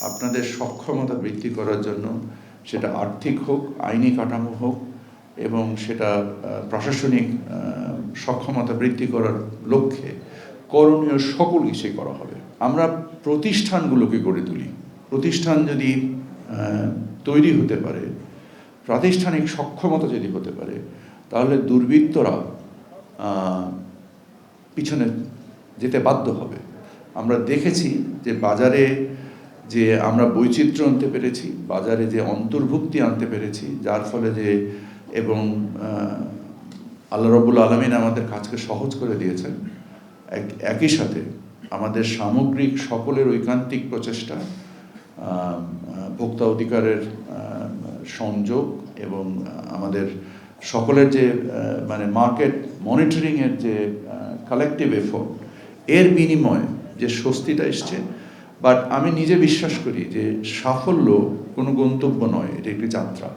আপনাদের সক্ষমতা বৃদ্ধি করার জন্য সেটা আর্থিক হোক, আইনি কাঠামো হোক এবং সেটা প্রশাসনিক সক্ষমতা বৃদ্ধি করার লক্ষ্যে করণীয় সকল কিছুই করা হবে। আমরা প্রতিষ্ঠানগুলোকে গড়ে তুলি। প্রতিষ্ঠান যদি তৈরি হতে পারে, প্রাতিষ্ঠানিক সক্ষমতা যদি হতে পারে, তাহলে দুর্বৃত্তরা পিছনে যেতে বাধ্য হবে। আমরা দেখেছি যে বাজারে যে আমরা বৈচিত্র্য আনতে পেরেছি, বাজারে যে অন্তর্ভুক্তি আনতে পেরেছি, যার ফলে যে এবং আল্লাহ রবুল আলমিন আমাদের কাজকে সহজ করে দিয়েছেন। এক- একই সাথে আমাদের সামগ্রিক সকলের ঐকান্তিক প্রচেষ্টা ভোক্তা অধিকারের সংযোগ এবং আমাদের সকলের যে মানে মার্কেট মনিটরিংয়ের যে কালেকটিভ এফোর্ট এর বিনিময়ে যে স্বস্তিটা এসছে বাট আমি নিজে বিশ্বাস করি যে সাফল্য কোনো গন্তব্য নয় এটা একটি যাত্রা।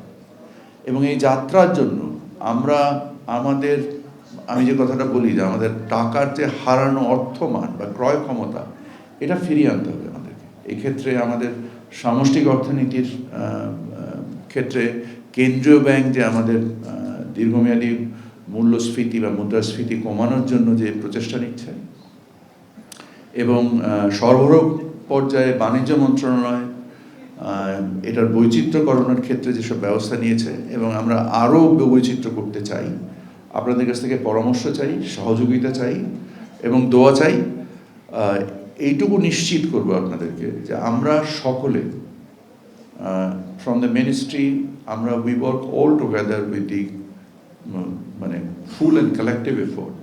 এবং এই যাত্রার জন্য আমরা আমাদের আমি যে কথাটা বলি যে আমাদের টাকার যে হারানো অর্থমান বা ক্রয় ক্ষমতা এটা ফিরিয়ে আনতে হবে আমাদেরকে। এক্ষেত্রে আমাদের সামষ্টিক অর্থনীতির ক্ষেত্রে কেন্দ্রীয় ব্যাংক যে আমাদের দীর্ঘমেয়াদী মূল্যস্ফীতি বা মুদ্রাস্ফীতি কমানোর জন্য যে প্রচেষ্টা নিচ্ছে এবং আহ, সরবরাহ পর্যায়ে বাণিজ্য মন্ত্রণালয় এটার বৈচিত্র্যকরণের ক্ষেত্রে যেসব ব্যবস্থা নিয়েছে এবং আমরা আরও বৈচিত্র্য করতে চাই, আপনাদের কাছ থেকে পরামর্শ চাই, সহযোগিতা চাই এবং দোয়া চাই এইটুকু নিশ্চিত করব আপনাদেরকে যে আমরা সকলে ফ্রম দ্য মিনিস্ট্রি আমরা we work all together with the মানে ফুল অ্যান্ড কালেকটিভ এফোর্ট